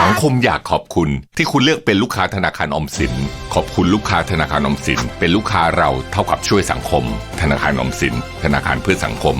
สังคมอยากขอบคุณที่คุณเลือกเป็นลูกค้าธนาคารออมสิน ขอบคุณลูกค้าธนาคารออมสิน เป็นลูกค้าเราเท่ากับช่วยสังคม ธนาคารออมสิน ธนาคารเพื่อสังคม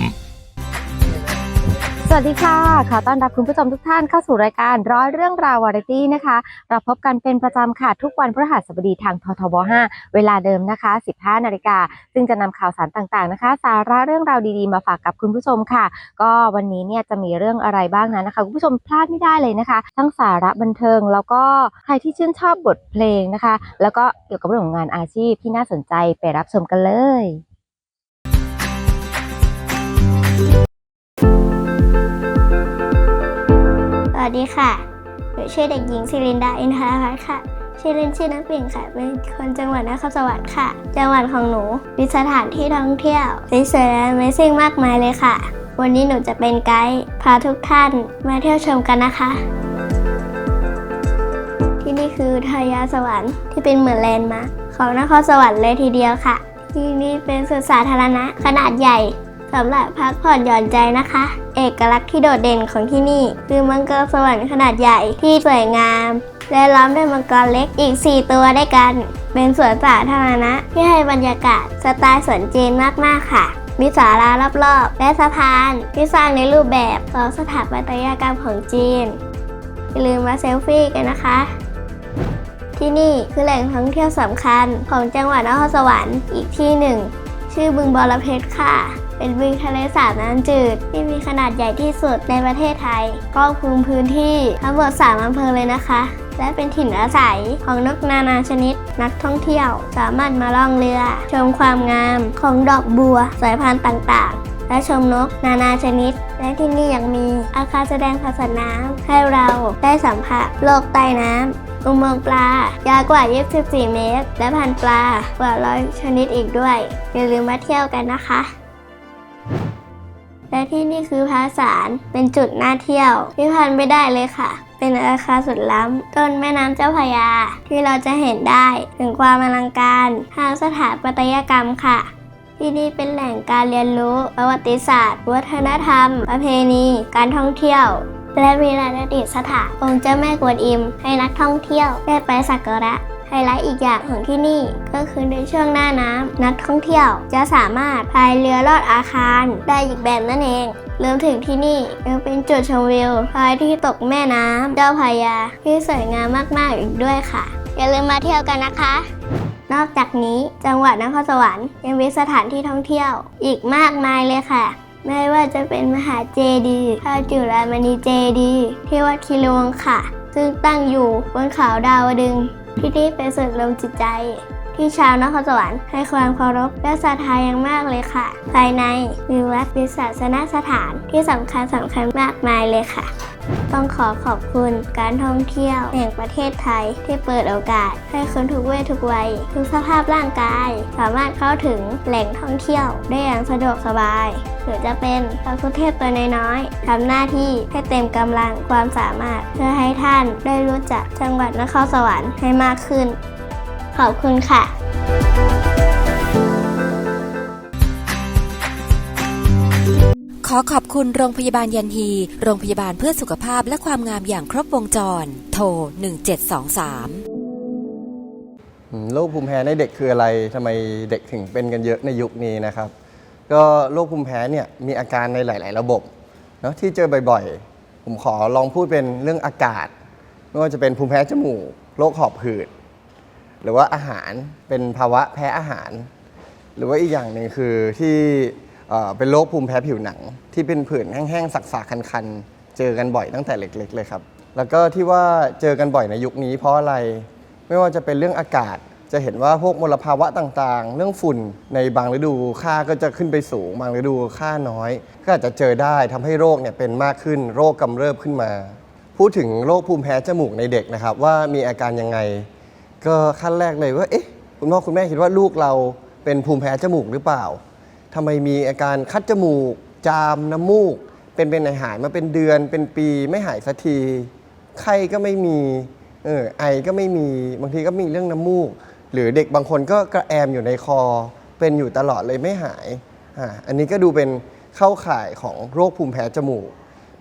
สวัสดีค่ะ ขอต้อนรับคุณผู้ชมทุกท่านเข้าสู่รายการร้อยเรื่องราววาไรตี้นะคะ เราพบกันเป็นประจำค่ะ ทุกวันพฤหัสบดีทางททบ 5 เวลาเดิมนะคะ 15 นาฬิกา ซึ่งจะนำข่าวสารต่างๆนะคะ สาระเรื่องราวดีๆ มาฝากกับคุณผู้ชมค่ะ ก็วันนี้เนี่ยจะมีเรื่องอะไรบ้างนั้นนะคะ คุณผู้ชมพลาดไม่ได้เลยนะคะ ทั้งสาระบันเทิง แล้วก็ใครที่ชื่นชอบบทเพลงนะคะ แล้วก็เกี่ยวกับเรื่องของงานอาชีพที่น่าสนใจไปรับชมกันเลย วัสดีค่ะ หนูชื่อเด็กหญิงศิรินดาอินทรพัฒน์ค่ะ ชื่อเล่นชื่อน้ำปิ่งค่ะ เป็นคนจังหวัดนครสวรรค์ค่ะ จังหวัดของหนู มีสถานที่ท่องเที่ยวสวยๆและ Amazing มากมายเลยค่ะ วันนี้หนูจะเป็นไกด์พาทุกท่านมาเที่ยวชมกันนะคะ ที่นี่คือทายาสวรรค์ที่เป็นเหมือนแลนด์มาร์คของนครสวรรค์เลยทีเดียวค่ะ ที่นี่เป็นสวนสาธารณะขนาดใหญ่ สำหรับพักผ่อนหย่อนใจนะคะ เอกลักษณ์ที่โดดเด่นของที่นี่ คือมังกรสวรรค์ขนาดใหญ่ที่สวยงาม และล้อมด้วยมังกรเล็กอีก 4 ตัวด้วยกัน เป็นสวนสาธารณะที่ให้บรรยากาศสไตล์สวนจีนมากๆค่ะมีศาลารอบๆ และสะพานที่สร้างในรูปแบบของสถาปัตยกรรมของจีน อย่าลืมมาเซลฟี่กันนะคะ ที่นี่คือแหล่งท่องเที่ยวสำคัญของจังหวัดนครสวรรค์อีกที่หนึ่ง ชื่อบึงบอระเพ็ดค่ะ เป็นบึงทะเลสาบน้ำจืด ที่มีขนาดใหญ่ที่สุดในประเทศไทยครอบคลุมพื้นที่ทั้งหมด3อำเภอเลยนะคะ และเป็นถิ่นอาศัยของนกนานาชนิด นักท่องเที่ยว สามารถมาล่องเรือ ชมความงามของดอกบัว สายพันธุ์ต่างๆ และชมนกนานาชนิด และที่นี่ยังมีอาคารแสดงภาษาน้ำให้เราได้สัมผัสโลกใต้น้ำอุโมงค์ปลายาวกว่า 24 เมตร และพันปลากว่าร้อยชนิดอีกด้วย อย่าลืมมาเที่ยวกันนะคะ และที่นี่คือพาสารเป็นจุดน่าเที่ยวที่พลาดไม่ได้เลยค่ะ เป็นอาคารสุดล้ำต้นแม่น้ำเจ้าพยา ที่เราจะเห็นได้ถึงความอลังการทางสถาปัตยกรรมค่ะที่นี่เป็นแหล่งการเรียนรู้ประวัติศาสตร์ วัฒนธรรม ประเพณี การท่องเที่ยว และมีรายลานประดิษฐานองค์เจ้าแม่กวนอิม ให้นักท่องเที่ยวได้ไปสักการะ ไฮไลท์อีกอย่างของที่นี่ก็คือในช่วงหน้าน้ำนักท่องเที่ยวจะสามารถพายเรือลอดอาคารได้อีกแบบนั่นเองรวมถึงที่นี่ยังเป็นจุดชมวิวพายที่ตกแม่น้ำเจ้าพระยาที่สวยงามมากๆอีกด้วยค่ะ อย่าลืมมาเที่ยวกันนะคะ นอกจากนี้จังหวัดนครสวรรค์ยังมีสถานที่ท่องเที่ยว อีกมากมายเลยค่ะไม่ว่าจะเป็นมหาเจดีย์พระจุฬามณีเจดีย์ที่วัดคีรีวงค่ะ ซึ่งตั้งอยู่บนเขาดาวดึง ที่นี่เป็นสุดลมจิตใจ ที่ชาวนครสวรรค์ให้ความเคารพและศรัทธาอย่างมากเลยค่ะ ภายในมีวัดมีศาสนสถานที่สำคัญสำคัญมากมายเลยค่ะ ต้องขอขอบคุณการท่องเที่ยวแห่งประเทศไทยที่เปิดโอกาส ให้คนทุกเพศทุกวัยทุกสภาพร่างกาย สามารถเข้าถึงแหล่งท่องเที่ยวได้อย่างสะดวกสบาย หรือจะเป็นพระคุเทพตัวน้อยๆทำหน้าที่ให้เต็มกำลังความสามารถ เพื่อให้ท่านได้รู้จักจังหวัดนครสวรรค์ให้มากขึ้น ขอบคุณค่ะ อขอบคุณโรงพยาบาลยันฮี โรงพยาบาลเพื่อสุขภาพและความงามอย่างครบวงจร โทร 1723อืมโรคภูมิแพ้ในเด็กคืออะไรทำไมเด็กถึงเป็นกันเยอะในยุคนี้นะครับ ก็โรคภูมิแพ้เนี่ยมีอาการในหลาย ๆ ระบบเนาะที่เจอบ่อย ๆ ผมขอลองพูดเป็นเรื่องอากาศ ไม่ว่าจะเป็นภูมิแพ้จมูกโรคหอบหืด หรือว่าอาหารเป็นภาวะแพ้อาหาร หรือว่าอีกอย่างหนึ่งคือที่ เป็นโรคภูมิแพ้ผิวหนัง ที่เป็นผื่นแห้งๆ สักๆ คันๆ เจอกันบ่อยตั้งแต่เล็กๆ เลยครับ แล้วก็ที่ว่าเจอกันบ่อยในยุคนี้เพราะอะไร ไม่ว่าจะเป็นเรื่องอากาศ จะเห็นว่าพวกมลภาวะต่างๆ เรื่องฝุ่นในบางฤดูค่าก็จะขึ้นไปสูง บางฤดูค่าน้อย ก็อาจจะเจอได้ทำให้โรคเนี่ยเป็นมากขึ้น โรคกำเริบขึ้นมา พูดถึงโรคภูมิแพ้จมูกในเด็กนะครับว่ามีอาการยังไง ก็ขั้นแรกเลยว่า เอ๊ะ คุณพ่อคุณแม่คิดว่าลูกเราเป็นภูมิแพ้จมูกหรือเปล่า ทำไมมีอาการคัดจมูก จามน้ำมูก เป็นเป็นหายๆมาเป็นเดือนเป็นปีไม่หายสักที ไข้ก็ไม่มีเออไอก็ไม่มีบางทีก็มีเรื่องน้ำมูก หรือเด็กบางคนก็กระแอมอยู่ในคอ เป็นอยู่ตลอดเลยไม่หายอ่าอันนี้ก็ดูเป็นเข้าข่ายของโรคภูมิแพ้จมูก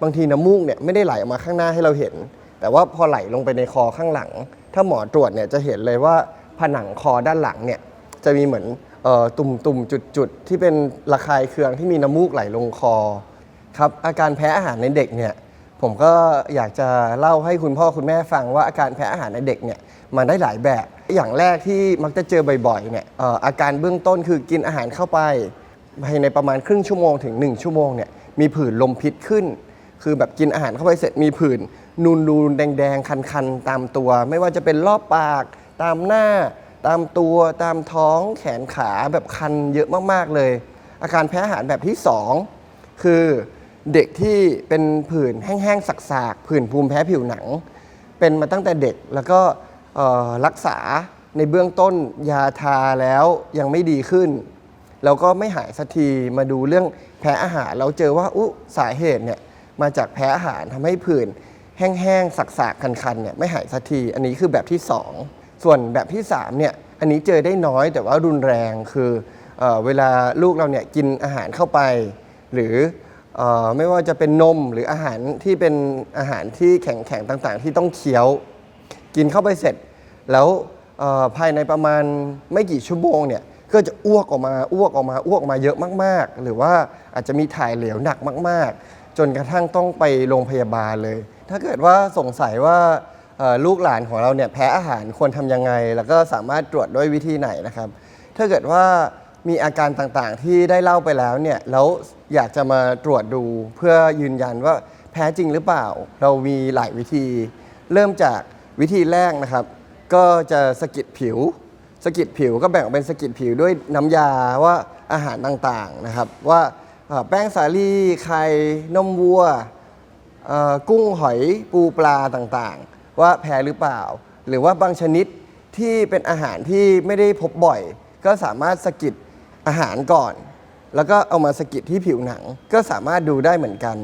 บางทีน้ำมูกเนี่ยไม่ได้ไหลออกมาข้างหน้าให้เราเห็น แต่ว่าพอไหลลงไปในคอข้างหลัง ถ้าหมอตรวจเนี่ยจะเห็นเลยว่าผนังคอด้านหลังเนี่ยจะมีเหมือน ตุ่มตุ่มจุดจุดๆที่เป็นระคายเคืองที่มีน้ำมูกไหลลงคอครับอาการแพ้อาหารในเด็กเนี่ยผมก็อยากจะเล่าให้คุณพ่อคุณแม่ฟังว่าอาการแพ้อาหารในเด็กเนี่ยมันได้หลายแบบ อย่างแรกที่มักจะเจอบ่อยๆเนี่ยอออาการเบื้องต้นคือกินอาหารเข้าไปภายในประมาณครึ่งชั่วโมงถึง 1 ชั่วโมงเนี่ยมีผื่นลมพิษขึ้น คือแบบกินอาหารเข้าไปเสร็จมีผื่นนูนนูนๆแดงๆ คันๆ ตามตัว ไม่ว่าจะเป็นรอบปากตามหน้า ตามตัวตามท้องแขนขาแบบคันเยอะมากๆเลย อาการแพ้อาหารแบบที่ 2 คือเด็กที่เป็นผื่นแห้งๆสักๆผื่นภูมิแพ้ผิวหนัง เป็นมาตั้งแต่เด็กแล้วก็รักษาในเบื้องต้นยาทาแล้วยังไม่ดีขึ้น แล้วก็ไม่หายสักทีมาดูเรื่องแพ้อาหารแล้วเจอว่าอุสาเหตุเนี่ยมาจากแพ้อาหารทำให้ผื่นแห้งๆสักๆคันๆเนี่ยไม่หายสักที อันนี้คือแบบที่ 2 ส่วนแบบที่3เนี่ยอันนี้เจอได้น้อยแต่ว่ารุนแรงคือเออเวลาลูกเราเนี่ยกินอาหารเข้าไป หรือเออไม่ว่าจะเป็นนมหรืออาหารที่เป็นอาหารที่แข็งๆต่างๆ ที่ต้องเคี้ยว กินเข้าไปเสร็จ แล้วเอ่อภายในประมาณไม่กี่ชั่วโมงเนี่ยก็จะอ้วกออกมาอ้วกออกมาอ้วกออกมาเยอะมาก ๆ หรือว่าอาจจะมีถ่ายเหลวหนักมาก ๆ จนกระทั่งต้องไปโรงพยาบาลเลย ถ้าเกิดว่าสงสัยว่า ลูกหลานของเราเนี่ยแพ้อาหารควรทำยังไง แล้วก็สามารถตรวจด้วยวิธีไหนนะครับ ถ้าเกิดว่ามีอาการต่างๆที่ได้เล่าไปแล้วเนี่ยแล้วอยากจะมาตรวจดูเพื่อยืนยันว่าแพ้จริงหรือเปล่า เรามีหลายวิธี เริ่มจากวิธีแรกนะครับ ก็จะสะกิดผิวสะกิดผิวก็แบ่งเป็นสะกิดผิวด้วยน้ำยาว่าอาหารต่างๆนะครับ ว่าแป้งสาลี่ไข่นมวัวกุ้งหอยปูปลาต่างๆ ว่าแพ้หรือเปล่า หรือว่าบางชนิดที่เป็นอาหารที่ไม่ได้พบบ่อย ก็สามารถสะกิดอาหารก่อน แล้วก็เอามาสะกิดที่ผิวหนัง ก็สามารถดูได้เหมือนกัน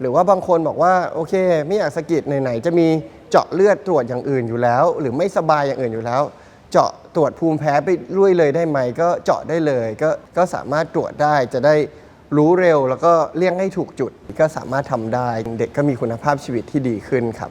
หรือว่าบางคนบอกว่าโอเค ไม่อยากสะกิดไหนๆจะมีเจาะเลือดตรวจอย่างอื่นอยู่แล้ว หรือไม่สบายอย่างอื่นอยู่แล้ว เจาะตรวจภูมิแพ้ไปลุยเลยได้ไหม ก็เจาะได้เลย ก็ก็สามารถตรวจได้จะได้รู้เร็วแล้วก็เลี่ยงให้ถูกจุด ก็สามารถทำได้เด็กก็มีคุณภาพชีวิตที่ดีขึ้นครับ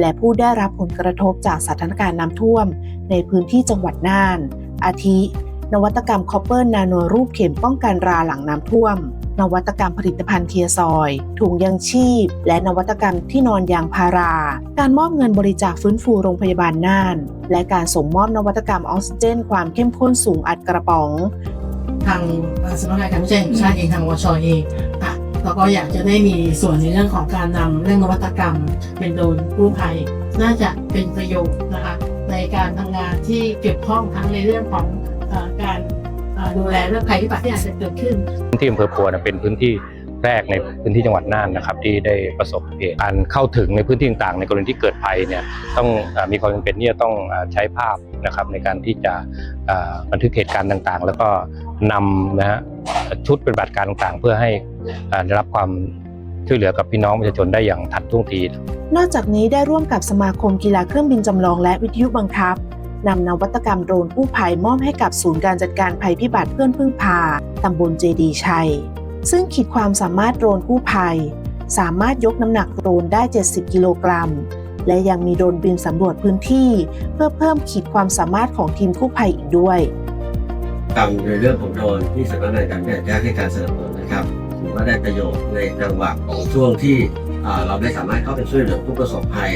และผู้ได้รับผลกระทบจากสถานการณ์น้ำท่วม ในพื้นที่จังหวัดน่าน อาทิ นวัตกรรมคอปเปอร์นาโนรูปเข็มป้องกันราหลังน้ำท่วม นวัตกรรมผลิตภัณฑ์เทียซอย ถุงยังชีพ และนวัตกรรมที่นอนยางพารา การมอบเงินบริจาคฟื้นฟูโรงพยาบาลน่าน และการส่งมอบนวัตกรรมออกซิเจน ความเข้มข้นสูงอัดกระป๋อง ทางสำนักงานการวิจัยแห่งชาติเองทางวชเองค่ะ แล้วก็อยากจะได้มีส่วนในเรื่องของการนำเรื่องนวัตกรรม เป็นโดรนกู้ภัย น่าจะเป็นประโยชน์นะคะในการทำงานที่เกี่ยวข้องทั้งในเรื่องของอการดูแลเรื่องภัยพิบัติที่อาจจะเกิดขึ้นพื้นที่อำเภอปัวนะเป็นพื้นที่แรกในพื้นที่จังหวัดน่านนะครับที่ได้ประสบเหตุการเข้าถึงในพื้นที่ต่างๆ ในกรณีที่เกิดภัยเนี่ยต้องอมีความจำเป็นที่จะต้องอใช้ภาพนะครับในการที่จะบันทึกเหตุการณ์ต่างๆ แล้วก็ นำนะฮะชุดปฏิบัติการต่างๆ เพื่อให้ได้รับความช่วยเหลือกับพี่น้องประชาชนได้อย่างทันท่วงที นอกจากนี้ได้ร่วมกับสมาคมกีฬาเครื่องบินจำลองและวิทยุบังคับนำนวัตกรรมโดรนกู้ภัยมอบให้กับศูนย์การจัดการภัยพิบัติเพื่อนพึ่งพาตำบลเจดีชัย ซึ่งขีดความสามารถโดรนกู้ภัย สามารถยกน้ำหนักโดรนได้ 70 กิโลกรัม และยังมีโดรนบินสำรวจพื้นที่ เพื่อเพิ่มขีดความสามารถของทีมกู้ภัยอีกด้วย กรรมในเรื่องของโดรนที่สำนักงานการแพทย์ให้การสนับสนุนนะครับถือว่าได้ประโยชน์ในจังหวะของช่วงที่อ่าเราได้สามารถเข้าไปช่วยเหลือผู้ประสบภัย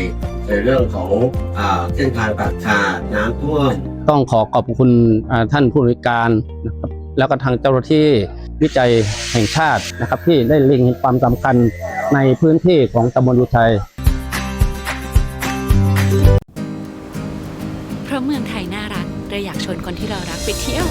ในเรื่องของอ่าเส้นทางตัดขาดน้ำท่วมต้องขอขอบคุณอ่าท่านผู้บริการนะครับแล้วก็ทางเจ้าหน้าที่วิจัยแห่งชาตินะครับ ที่ได้เล็งเห็นความสำคัญในพื้นที่ของตำบลอุทัยเพราะเมืองไทยน่ารักเราอยากชวนคนที่เรารักไปเที่ยว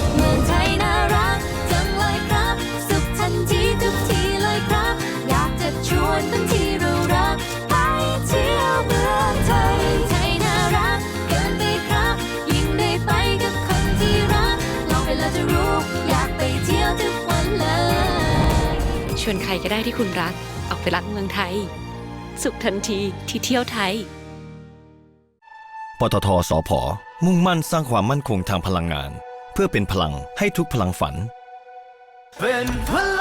รก็ได้ที่คุณรัก ออกไปรักเมืองไทย สุขทันทีที่เที่ยวไทย ปตทสพมุ่งมั่นสร้างความมั่นคงทางพลังงาน เพื่อเป็นพลังให้ทุกพลังฝัน เป็นพลังของ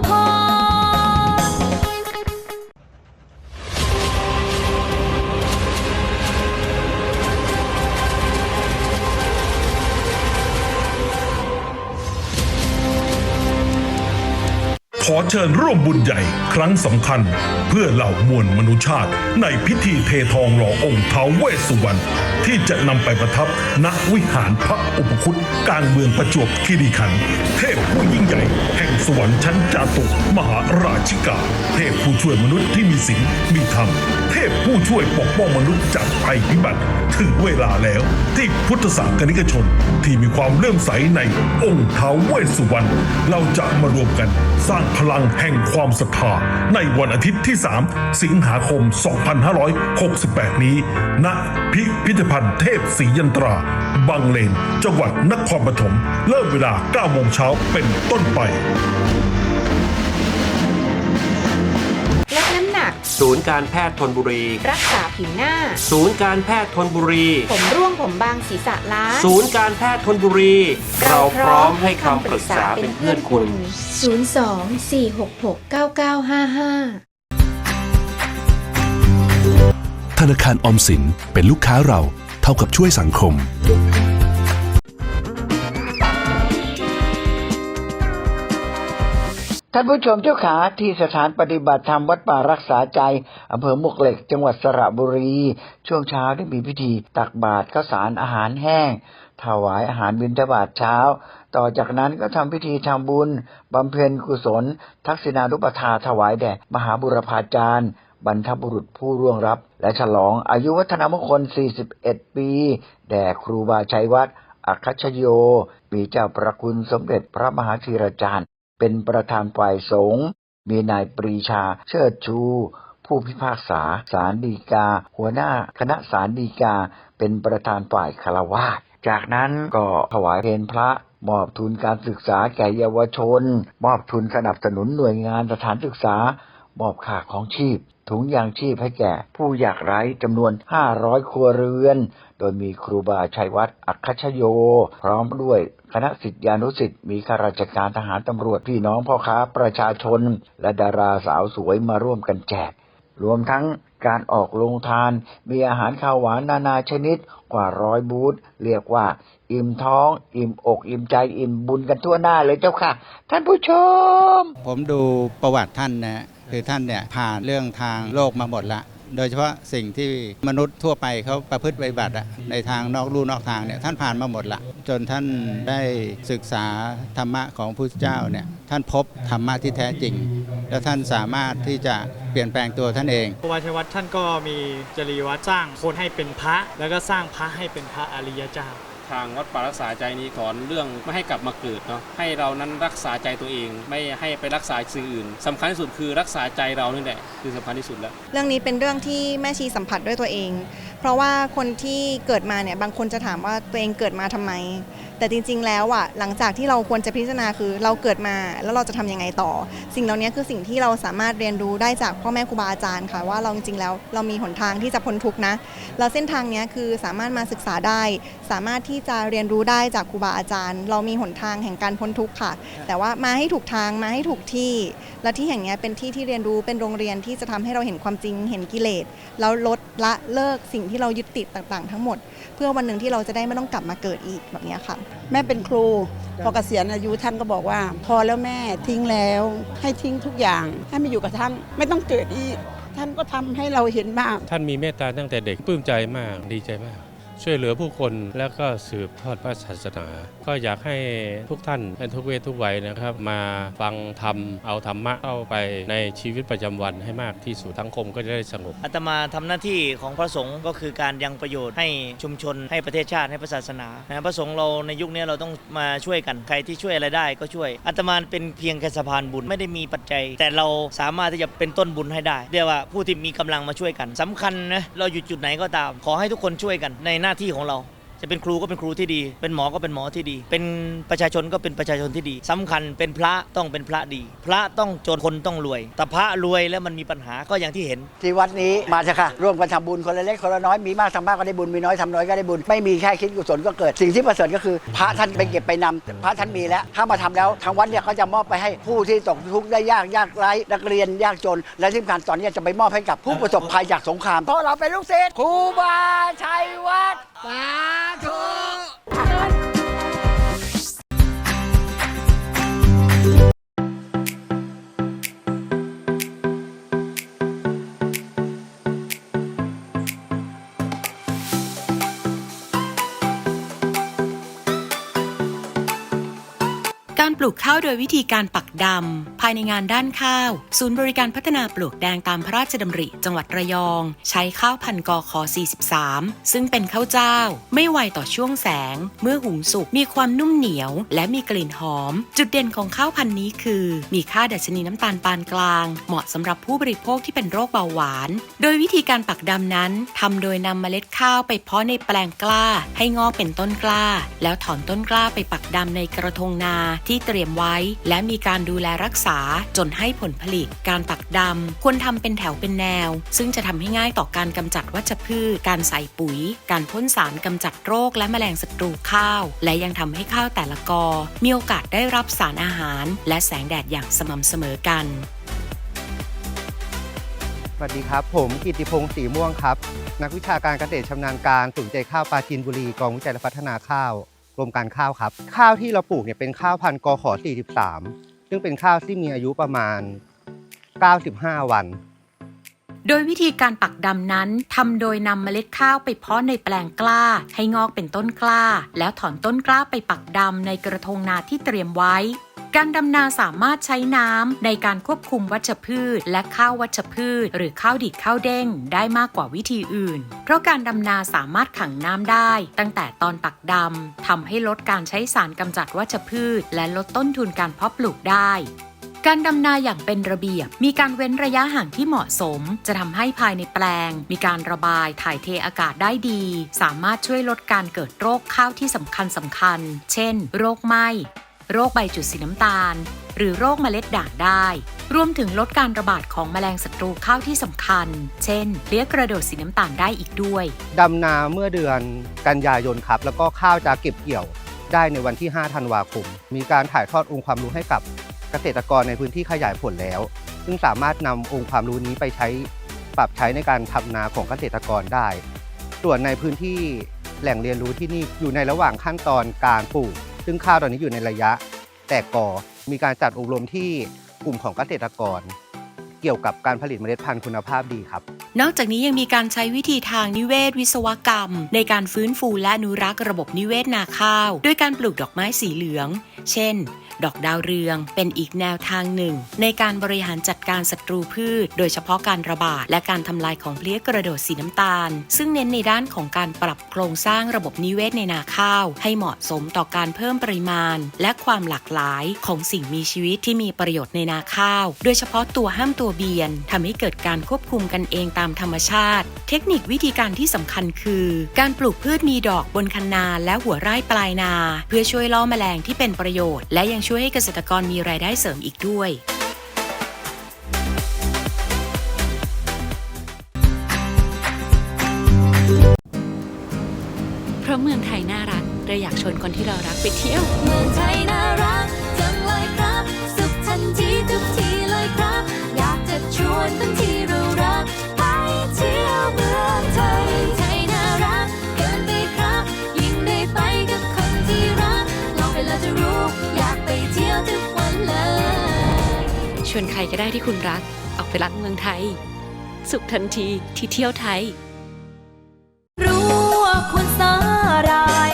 ขอเชิญร่วมบุญใหญ่ครั้งสำคัญ เพื่อเหล่ามวลมนุษยชาติ ในพิธีเททองหล่อองค์ท้าวเวสสุวรรณที่จะนำไปประทับณวิหารพระอุปคุตกลางเมืองประจวบคีรีขันธ์เทพผู้ยิ่งใหญ่แห่ง สวรรค์ชั้นจาตุมหาราชิกา เทพผู้ช่วยมนุษย์ที่มีศีลมีธรรม เทพผู้ช่วยปกป้องมนุษย์จากภัยพิบัติ ถึงเวลาแล้วที่พุทธศาสนิกชนที่มีความเลื่อมใสในองค์ท้าวเวสสุวรรณเราจะมารวมกันสร้างพลังแห่งความศรัทธาในวันอาทิตย์ที่ 3 สิงหาคม 2568 นี้ ณ พิพิธภัณฑ์เทพศรียันตรา บางเลน จังหวัดนครปฐม เริ่มเวลา 9 โมงเช้าเป็นต้นไปลดน้ำหนัก ศูนย์การแพทย์ทนบุรี รักษาผิวหน้า ศูนย์การแพทย์ทนบุรี ผมร่วงผมบางศีรษะล้านศูนย์การแพทย์ทนบุรี เราพร้อมให้คำปรึกษาเป็นเพื่อนคุณ 02 466 9955ธนาคารออมสินเป็นลูกค้าเราเท่ากับช่วยสังคม ท่านผู้ชมเจ้าขาที่สถานปฏิบัติธรรมวัดป่ารักษาใจอำเภอมวกเหล็ก จังหวัดสระบุรี ช่วงเช้าได้มีพิธีตักบาตรข้าวสารอาหารแห้ง ถวายอาหารบิณฑบาตเช้า ต่อจากนั้นก็ทำพิธีทำบุญบำเพ็ญกุศล ทักษิณานุปทาถวายแด่มหาบุรพาจารย์ บรรทบุรุษผู้ร่วงรับ และฉลองอายุวัฒนมงคล 41 ปี แด่ครูบาชัยวัฒน์อัคคชโย มีเจ้าประคุณสมเด็จพระมหาธีรจารย์ เป็นประธานฝ่ายสงฆ์มีนายปรีชาเชิดชู ผู้พิพากษาสารดีกา หัวหน้าคณะสารดีกา เป็นประธานฝ่ายคารวาสจากนั้นก็ถวายเพนพระมอบทุนการศึกษาแก่เยาวชน มอบทุนสนับสนุนหน่วยงานสถานศึกษามอบค่าของชีพถุงยางชีพให้แก่ ผู้ยากไร้จำนวน 500 ครัวเรือน โดยมีครูบาชัยวัฒน์อัคคชโย พร้อมด้วยคณะสิทธิานุสิทธิ์มีข้าราชการทหารตำรวจพี่น้องพ่อค้าประชาชน และดาราสาวสวยมาร่วมกันแจก รวมทั้ง การออกลงทาน มีอาหารข้าวหวานนานาชนิดกว่าร้อยบูธเรียกว่า อิ่มท้อง อิ่มอก อิ่มใจ อิ่มบุญกันทั่วหน้าเลยเจ้าค่ะ ท่านผู้ชม ผมดูประวัติท่านนะคือท่านเนี่ยผ่านเรื่องทางโลกมาหมดละโดยเฉพาะสิ่งที่มนุษย์ทั่วไปเขาประพฤติปฏิบัติอะในทางนอกลู่นอกทางเนี่ยท่านผ่านมาหมดละจนท่านได้ศึกษาธรรมะของพระพุทธเจ้าเนี่ยท่านพบธรรมะที่แท้จริง แล้วท่านสามารถที่จะเปลี่ยนแปลงตัวท่านเองครูบาชัยวัฒน์ท่านก็มีจริยวัตรสร้างคนให้เป็นพระ แล้วก็สร้างพระให้เป็นพระอริยเจ้าทางวัดป่ารักษาใจนี้สอนเรื่องไม่ให้กลับมาเกิดเนาะให้เรานั้นรักษาใจตัวเอง ไม่ให้ไปรักษาสิ่งอื่นสำคัญที่สุดคือรักษาใจเรานี่แหละคือสำคัญที่สุดแล้ว เรื่องนี้เป็นเรื่องที่แม่ชีสัมผัสด้วยตัวเอง เพราะว่าคนที่เกิดมาเนี่ยบางคนจะถามว่าตัวเองเกิดมาทำไม แต่จริง ๆ แล้วอะหลังจากที่เราควรจะพิจารณาคือเราเกิดมาแล้วเราจะทำยังไงต่อ สิ่งเหล่านี้คือสิ่งที่เราสามารถเรียนรู้ได้จากพ่อแม่ครูบาอาจารย์ค่ะว่าเราจริงๆแล้วเรามีหนทางที่จะพ้นทุกข์นะแล้วเส้นทางนี้คือสามารถมาศึกษาได้ สามารถที่จะเรียนรู้ได้จากครูบาอาจารย์ เรามีหนทางแห่งการพ้นทุกข์ค่ะ แต่ว่ามาให้ถูกทางมาให้ถูกที่ และที่แห่งนี้เป็นที่ที่เรียนรู้เป็นโรงเรียนที่จะทำให้เราเห็นความจริงเห็นกิเลสแล้วลดละเลิกสิ่งที่เรายึดติดต่างๆ ทั้งหมด เพื่อวันหนึ่งที่เราจะได้ไม่ต้องกลับมาเกิดอีกแบบนี้ค่ะแม่เป็นครู พอเกษียณอายุท่านก็บอกว่า พอแล้วแม่ทิ้งแล้ว ให้ทิ้งทุกอย่างให้มาอยู่กับท่านไม่ต้องเกิดอีกท่านก็ทำให้เราเห็นบ้างท่านมีเมตตาตั้งแต่เด็กปลื้มใจมากดีใจมาก ช่วยเหลือผู้คนแล้วก็สืบทอดพระศาสนา ก็อยากให้ทุกท่านในทุกเวททุกวัยนะครับ มาฟังธรรมเอาธรรมะเข้าไปในชีวิตประจำวันให้มากที่สุดสังคมก็จะได้สงบอาตมาทำหน้าที่ของพระสงฆ์ก็คือการยังประโยชน์ให้ชุมชนให้ประเทศชาติให้พระศาสนานะพระสงฆ์เราในยุคนี้เราต้องมาช่วยกันใครที่ช่วยอะไรได้ก็ช่วยอาตมาเป็นเพียงแค่สะพานบุญไม่ได้มีปัจจัย แต่เราสามารถที่จะเป็นต้นบุญให้ได้เรียกว่าผู้ที่มีกำลังมาช่วยกันสำคัญนะเราอยู่จุดไหนก็ตาม ขอให้ทุกคนช่วยกันในหน้าที่ของเรา จะเป็นครูก็เป็นครูที่ดี เป็นหมอก็เป็นหมอที่ดี เป็นประชาชนก็เป็นประชาชนที่ดีสำคัญเป็นพระต้องเป็นพระดี พระต้องจนคนต้องรวย แต่พระรวยแล้วมันมีปัญหาก็อย่างที่เห็น ที่วัดนี้มาเถอะค่ะ ร่วมกันทำบุญคนละเล็กคนละน้อยมีมากทำมากก็ได้บุญมีน้อยทำน้อยก็ได้บุญไม่มีแค่คิดกุศลก็เกิด สิ่งที่ประเสริฐก็คือ พระท่านไปเก็บไปนำพระท่านมีแล้วถ้ามาทำแล้วทางวัดเนี่ยก็จะมอบไปให้ผู้ที่ตกทุกข์ได้ยากยากไร้นักเรียนยากจน และที่สำคัญตอนนี้จะไปมอบให้กับผู้ประสบภัยจากสงครามเพราะเราเป็นลูกศิษย์ครูบาชัยวัด สาธุ ลูกข้าวโดยวิธีการปักดำ ภายในงานด้านข้าว ศูนย์บริการพัฒนาปลูกแดงตามพระราชดำริ จังหวัดระยอง ใช้ข้าวพันกอขอ43 ซึ่งเป็นข้าวเจ้า ไม่ไวต่อช่วงแสง เมื่อหุงสุกมีความนุ่มเหนียว และมีกลิ่นหอม จุดเด่นของข้าวพันนี้คือ มีค่าดัชนีน้ำตาลปานกลาง เหมาะสำหรับผู้บริโภคที่เป็นโรคเบาหวาน โดยวิธีการปักดำนั้นทำโดยนำเมล็ดข้าวไปเพาะในแปลงกล้า ให้งอกเป็นต้นกล้า แล้วถอนต้นกล้าไปปักดำในกระทงนาที่เตรียมไว้ และมีการดูแลรักษาจนให้ผลผลิต การปักดำควรทำเป็นแถวเป็นแนว ซึ่งจะทำให้ง่ายต่อการกำจัดวัชพืช การใส่ปุ๋ย การพ่นสารกำจัดโรคและแมลงศัตรูข้าว และยังทำให้ข้าวแต่ละกอ มีโอกาสได้รับสารอาหาร และแสงแดดอย่างสม่ำเสมอกันสวัสดีครับ ผมกิติพงศ์สีม่วงครับ นักวิชาการเกษตรชำนาญการศูนย์ใจข้าวปาจีนบุรีกองวิจัยและพัฒนาข้าว กรมการข้าวครับ ข้าวที่เราปลูกเนี่ยเป็นข้าวพันธุ์กขอ43 ซึ่งเป็นข้าวที่มีอายุประมาณ 95 วัน โดยวิธีการปักดำนั้นทำโดยนำเมล็ดข้าวไปเพาะในแปลงกล้า ให้งอกเป็นต้นกล้า แล้วถอนต้นกล้าไปปักดำในกระทงนาที่เตรียมไว้ การดำนาสามารถใช้น้ำในการควบคุมวัชพืช และข้าววัชพืช หรือข้าวดิบข้าวเด้งได้มากกว่าวิธีอื่น เพราะการดำนาสามารถขังน้ำได้ ตั้งแต่ตอนปักดำทำให้ลดการใช้สารกำจัดวัชพืช และลดต้นทุนการเพาะปลูกได้การดำนาอย่างเป็นระเบียบ มีการเว้นระยะห่างที่เหมาะสม จะทำให้ภายในแปลง มีการระบายถ่ายเทอากาศได้ดี สามารถช่วยลดการเกิดโรคข้าวที่สำคัญสำคัญ เช่น โรคไหม้ โรคใบจุดสีน้ำตาล หรือโรคเมล็ดด่างได้ รวมถึงลดการระบาดของแมลงศัตรูข้าวที่สำคัญ เช่นเลี้ยกระโดดสีน้ำตาลได้อีกด้วย ดำนาเมื่อเดือนกันยายนครับ แล้วก็ข้าวจะเก็บเกี่ยวได้ในวันที่ 5 ธันวาคม มีการถ่ายทอดองค์ความรู้ให้กับเกษตรกรในพื้นที่ขยายผลแล้ว ซึ่งสามารถนำองค์ความรู้นี้ไปใช้ปรับใช้ในการทำนาของเกษตรกรได้ ส่วนในพื้นที่แหล่งเรียนรู้ที่นี่อยู่ในระหว่างขั้นตอนการปลูก ซึ่งข้าวตอนนี้อยู่ในระยะแตกกอมีการจัดอบรมที่กลุ่มของเกษตรกร เกี่ยวกับการผลิตเมล็ดพันธุ์คุณภาพดีครับ นอกจากนี้ยังมีการใช้วิธีทางนิเวศวิศวกรรม ในการฟื้นฟูและอนุรักษ์ระบบนิเวศนาข้าว ด้วยการปลูกดอกไม้สีเหลือง เช่น ดอกดาวเรือง เป็นอีกแนวทางหนึ่ง ในการบริหารจัดการศัตรูพืช โดยเฉพาะการระบาด และการทำลายของเพลี้ยกระโดดสีน้ำตาล ซึ่งเน้นในด้านของการปรับโครงสร้างระบบนิเวศในนาข้าว ให้เหมาะสมต่อการเพิ่มปริมาณ และความหลากหลายของสิ่งมีชีวิตที่มีประโยชน์ในนาข้าว โดยเฉพาะตัวห้ามตัวเบียนทำให้เกิดการควบคุมกันเองตามธรรมชาติ เทคนิควิธีการที่สำคัญคือ การปลูกพืชมีดอกบนคันนาและหัวไร่ปลายนา เพื่อช่วยล่อแมลงที่เป็นประโยชน์ และยังช่วยให้เกษตรกรมีรายได้เสริมอีกด้วย เพราะเมืองไทยน่ารักเราอยากชวนคนที่เรารักไปเที่ยว เมืองไทย ชวนใครก็ได้ที่คุณรัก ออกไปรักเมืองไทย สุขทันทีที่เที่ยวไทย รู้ว่าคุณสารา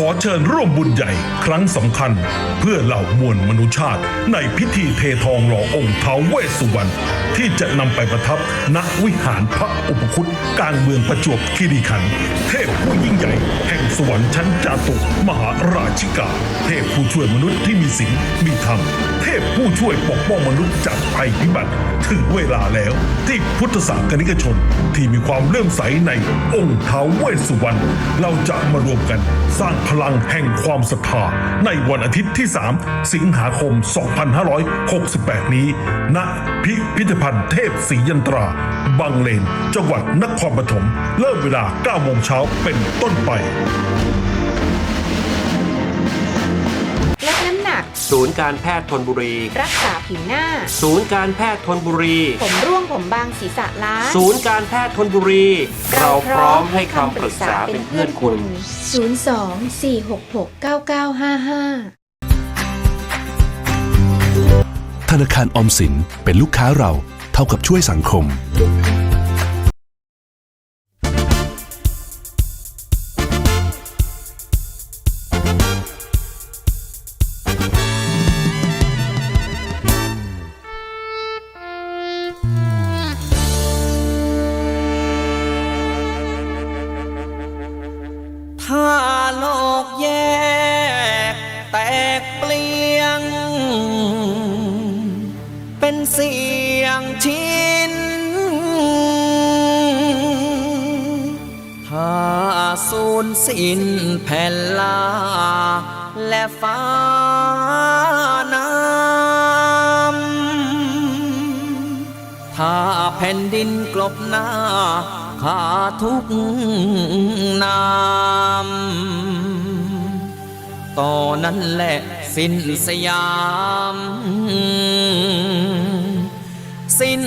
ขอเชิญร่วมบุญใหญ่ครั้งสำคัญ เพื่อเหล่ามวลมนุษยชาติ ในพิธีเททองหล่อองค์เท้าวเวสสุวรรณที่จะนำไปประทับณวิหารพระอุปคุตกลางเมืองประจวบคีรีขันธ์เทพผู้ยิ่งใหญ่ แห่งสวรรค์ชั้นจาตุมหาราชิกา เทพผู้ช่วยมนุษย์ที่มีศีลมีธรรม เทพผู้ช่วยปกป้องมนุษย์จากภัยพิบัติถึงเวลาแล้วที่พุทธศาสนิกชน ที่มีความเลื่อมใสในองค์เท้าวเวสสุวรรณเราจะมารวมกันสร้างพลังแห่งความศรัทธาในวันอาทิตย์ที่ 3 สิงหาคม 2568 นี้ ณ พิพิธภัณฑ์เทพศรียันตรา บางเลน จังหวัดนครปฐม เริ่มเวลา 9 โมงเช้าเป็นต้นไป ศูนย์การแพทย์ทนบุรี รักษาผิวหน้า ศูนย์การแพทย์ทนบุรี ผมร่วงผมบางศีรษะล้าน ศูนย์การแพทย์ทนบุรี เราพร้อมให้คำปรึกษาเป็นเพื่อนคุณ 02 466 9955ธนาคารออมสินเป็นลูกค้าเราเท่ากับช่วยสังคม เสียงชินถ้าสูญสิ้นแผ่นลา และฟ้าน้ำถ้าแผ่นดินกลบหน้าข้าทุกนามต่อนนั้นแหละสิ้นสยาม สิ้น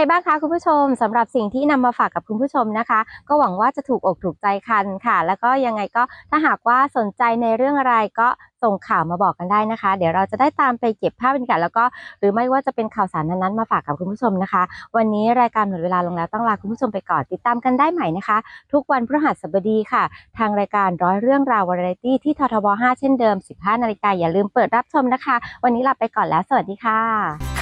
ไงบ้างคะคุณผู้ชมสำหรับสิ่งที่นำมาฝากกับคุณผู้ชมนะคะ ก็หวังว่าจะถูกอกถูกใจกันค่ะ แล้วก็ยังไงก็ถ้าหากว่าสนใจในเรื่องอะไรก็ส่งข่าวมาบอกกันได้นะคะ เดี๋ยวเราจะได้ตามไปเก็บภาพบรรยากาศแล้วก็หรือไม่ว่าจะเป็นข่าวสารนั้นๆมาฝากกับคุณผู้ชมนะคะ วันนี้รายการหมดเวลาลงแล้วต้องลาคุณผู้ชมไปก่อนติดตามกันได้ใหม่นะคะ ทุกวันพฤหัสบดีค่ะ ทางรายการร้อยเรื่องราววาไรตี้ที่ททบ5เช่นเดิม 15นาฬิกาอย่าลืมเปิดรับชมนะคะ วันนี้ลาไปก่อนแล้ว สวัสดีค่ะ